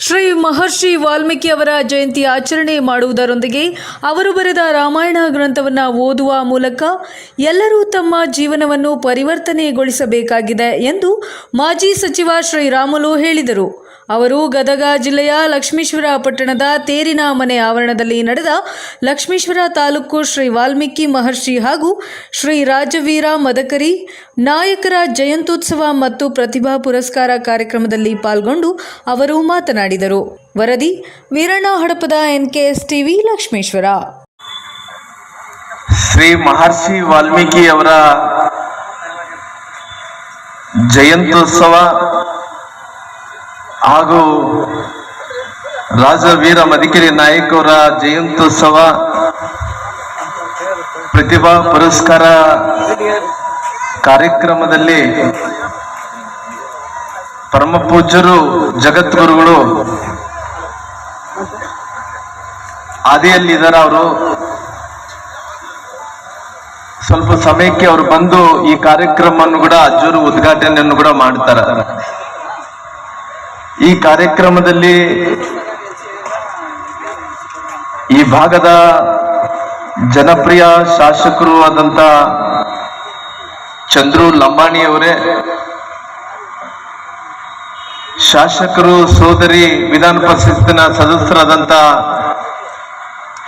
ಶ್ರೀ ಮಹರ್ಷಿ ವಾಲ್ಮೀಕಿ ಅವರ ಜಯಂತಿ ಆಚರಣೆ ಮಾಡುವುದರೊಂದಿಗೆ ಅವರು ಬರೆದ ರಾಮಾಯಣ ಗ್ರಂಥವನ್ನು ಓದುವ ಮೂಲಕ ಎಲ್ಲರೂ ತಮ್ಮ ಜೀವನವನ್ನು ಪರಿವರ್ತನೆಗೊಳಿಸಬೇಕಾಗಿದೆ ಎಂದು ಮಾಜಿ ಸಚಿವ ಶ್ರೀರಾಮುಲು ಹೇಳಿದರು. ಅವರು ಗದಗ ಜಿಲ್ಲೆಯ ಲಕ್ಷ್ಮೀಶ್ವರ ಪಟ್ಟಣದ ತೇರಿನ ಮನೆ ಆವರಣದಲ್ಲಿ ನಡೆದ ಲಕ್ಷ್ಮೀಶ್ವರ ತಾಲೂಕು ಶ್ರೀ ವಾಲ್ಮೀಕಿ ಮಹರ್ಷಿ ಹಾಗೂ ಶ್ರೀ ರಾಜವೀರ ಮದಕರಿ, ನಾಯಕರ ಜಯಂತ್ಯುತ್ಸವ ಮತ್ತು ಪ್ರತಿಭಾ ಪುರಸ್ಕಾರ ಕಾರ್ಯಕ್ರಮದಲ್ಲಿ ಪಾಲ್ಗೊಂಡು ಅವರು ಮಾತನಾಡಿದರು. ವರದಿ, ವೀರಣ್ಣ ಹಡಪದ ಎನ್ಕೆಎಸ್ ಟಿವಿ, ಲಕ್ಷ್ಮೀಶ್ವರ. ಶ್ರೀ ಮಹರ್ಷಿ ವಾಲ್ಮೀಕಿ ಅವರ ಜಯಂತ್ಯುತ್ಸವ ಹಾಗೂ ರಾಜ ವೀರ ನಾಯಕ್ ನಾಯಕರ ಜಯಂತ್ಯುತ್ಸವ ಪ್ರತಿಭಾ ಪುರಸ್ಕಾರ ಕಾರ್ಯಕ್ರಮದಲ್ಲಿ ಪರಮ ಪೂಜ್ಯರು, ಜಗದ್ಗುರುಗಳು ಆದಿಯಲ್ಲಿದ್ದಾರೆ ಅವರು. ಸ್ವಲ್ಪ ಸಮಯಕ್ಕೆ ಅವರು ಬಂದು ಈ ಕಾರ್ಯಕ್ರಮವನ್ನು ಕೂಡ ಅಜ್ಜೂರು ಉದ್ಘಾಟನೆಯನ್ನು ಕೂಡ ಮಾಡ್ತಾರೆ. ಈ ಕಾರ್ಯಕ್ರಮದಲ್ಲಿ ಈ ಭಾಗದ ಜನಪ್ರಿಯ ಶಾಸಕರು ಆದಂತ ಚಂದ್ರು ಲಂಬಾಣಿಯವರೇ ಶಾಸಕರು ಸೋದರಿ ವಿಧಾನ ಪರಿಷತ್ತಿನ ಸದಸ್ಯರಾದಂತ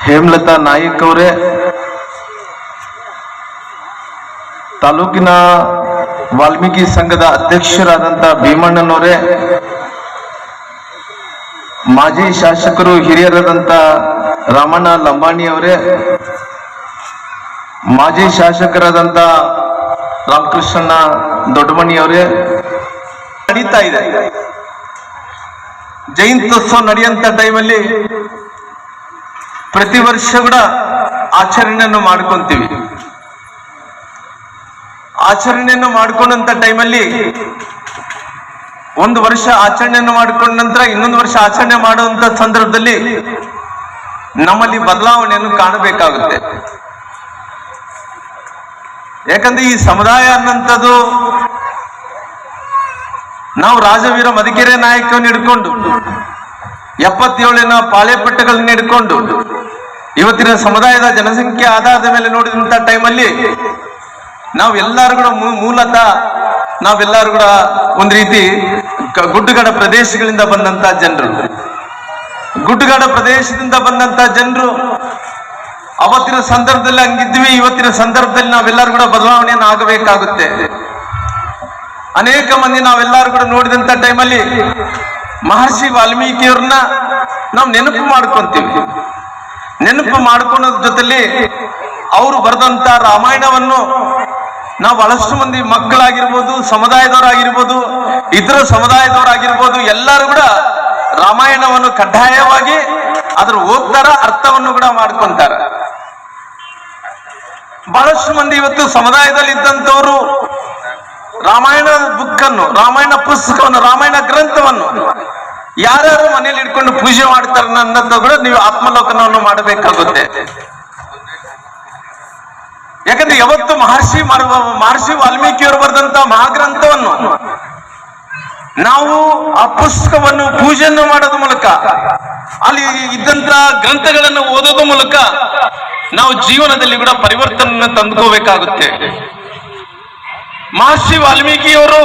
ಹೇಮಲತಾ ನಾಯಕ್ ಅವರೇ, ತಾಲೂಕಿನ ವಾಲ್ಮೀಕಿ ಸಂಘದ ಅಧ್ಯಕ್ಷರಾದಂತ ಭೀಮಣ್ಣನವರೇ ಮಾಜಿ ಶಾಸಕರು ಹಿರಿಯರಾದಂತ ರಾಮಣ್ಣ ಲಂಬಾಣಿ ಅವರೇ, ಮಾಜಿ ಶಾಸಕರಾದಂತ ರಾಮಕೃಷ್ಣನ ದೊಡ್ಡಮಣಿ ಅವರೇ, ನಡೀತಾ ಇದೆ. ಜಯಂತ್ಯೋತ್ಸವ ನಡೆಯುವಂತ ಟೈಮಲ್ಲಿ ಪ್ರತಿ ವರ್ಷ ಕೂಡ ಆಚರಣೆಯನ್ನು ಮಾಡ್ಕೊಂತೀವಿ. ಆಚರಣೆಯನ್ನು ಮಾಡ್ಕೊಂಡಂತ ಟೈಮಲ್ಲಿ ಒಂದು ವರ್ಷ ಆಚರಣೆಯನ್ನು ಮಾಡಿಕೊಂಡ ನಂತರ ಇನ್ನೊಂದು ವರ್ಷ ಆಚರಣೆ ಮಾಡುವಂತ ಸಂದರ್ಭದಲ್ಲಿ ನಮ್ಮಲ್ಲಿ ಬದಲಾವಣೆಯನ್ನು ಕಾಣಬೇಕಾಗುತ್ತೆ. ಯಾಕಂದ್ರೆ ಈ ಸಮುದಾಯ ಅನ್ನಂಥದ್ದು ನಾವು ರಾಜವೀರ ಮದಿಕೆರೆ ನಾಯಕವನ್ನು ಹಿಡ್ಕೊಂಡು, ಎಪ್ಪತ್ತೇಳಿನ ಪಾಳೆಪಟ್ಟಗಳನ್ನ ಹಿಡ್ಕೊಂಡು, ಇವತ್ತಿನ ಸಮುದಾಯದ ಜನಸಂಖ್ಯೆ ಆಧಾರದ ಮೇಲೆ ನೋಡಿದಂತ ಟೈಮಲ್ಲಿ ನಾವೆಲ್ಲರೂ ಕೂಡ ಮೂ- ಮೂಲತಃ ನಾವೆಲ್ಲರೂ ಕೂಡ ಒಂದು ರೀತಿ ಗುಡ್ಡಗಡ ಪ್ರದೇಶಗಳಿಂದ ಬಂದಂತ ಜನರು. ಗುಡ್ಡಗಾಡ ಪ್ರದೇಶದಿಂದ ಬಂದಂತ ಜನರು, ಅವತ್ತಿನ ಸಂದರ್ಭದಲ್ಲಿ ಹಂಗಿದ್ವಿ, ಇವತ್ತಿನ ಸಂದರ್ಭದಲ್ಲಿ ನಾವೆಲ್ಲರೂ ಕೂಡ ಬದಲಾವಣೆಯನ್ನು ಆಗಬೇಕಾಗುತ್ತೆ. ಅನೇಕ ಮಂದಿ ನಾವೆಲ್ಲರೂ ಕೂಡ ನೋಡಿದಂತ ಟೈಮಲ್ಲಿ ಮಹರ್ಷಿ ವಾಲ್ಮೀಕಿಯವ್ರನ್ನ ನಾವು ನೆನಪು ಮಾಡ್ಕೊಂತೀವಿ. ನೆನಪು ಮಾಡ್ಕೊಳೋದ್ರ ಜೊತೆಲಿ ಅವರು ಬರೆದಂತ ರಾಮಾಯಣವನ್ನು ನಾವು ಬಹಳಷ್ಟು ಮಂದಿ ಮಕ್ಕಳಾಗಿರ್ಬೋದು, ಸಮುದಾಯದವರಾಗಿರ್ಬೋದು, ಇತರ ಸಮುದಾಯದವರಾಗಿರ್ಬೋದು, ಎಲ್ಲರೂ ಕೂಡ ರಾಮಾಯಣವನ್ನು ಕಡ್ಡಾಯವಾಗಿ ಅದ್ರ ಓದ್ತಾರ ಅರ್ಥವನ್ನು ಕೂಡ ಮಾಡ್ಕೊಂತಾರ. ಬಹಳಷ್ಟು ಮಂದಿ ಇವತ್ತು ಸಮುದಾಯದಲ್ಲಿ ಇದ್ದಂಥವರು ರಾಮಾಯಣ ಬುಕ್ ಅನ್ನು ರಾಮಾಯಣ ಪುಸ್ತಕವನ್ನು, ರಾಮಾಯಣ ಗ್ರಂಥವನ್ನು ಯಾರ್ಯಾರು ಮನೇಲಿ ಇಟ್ಕೊಂಡು ಪೂಜೆ ಮಾಡ್ತಾರೆ ಅನ್ನೋದು ಕೂಡ ನೀವು ಆತ್ಮಲೋಕನವನ್ನು ಮಾಡಬೇಕಾಗುತ್ತೆ. ಯಾಕಂದ್ರೆ ಯಾವತ್ತು ಮಹರ್ಷಿ ಮಹರ್ಷಿ ವಾಲ್ಮೀಕಿಯವರು ಬರೆದಂತ ಮಹಾಗ್ರಂಥವನ್ನು ನಾವು ಆ ಪುಸ್ತಕವನ್ನು ಪೂಜೆಯನ್ನು ಮಾಡೋದ ಮೂಲಕ, ಅಲ್ಲಿ ಇದ್ದಂತ ಗ್ರಂಥಗಳನ್ನು ಓದೋದ ಮೂಲಕ ನಾವು ಜೀವನದಲ್ಲಿ ಕೂಡ ಪರಿವರ್ತನೆಯನ್ನು ತಂದುಕೋಬೇಕಾಗುತ್ತೆ ಮಹರ್ಷಿ ವಾಲ್ಮೀಕಿಯವರು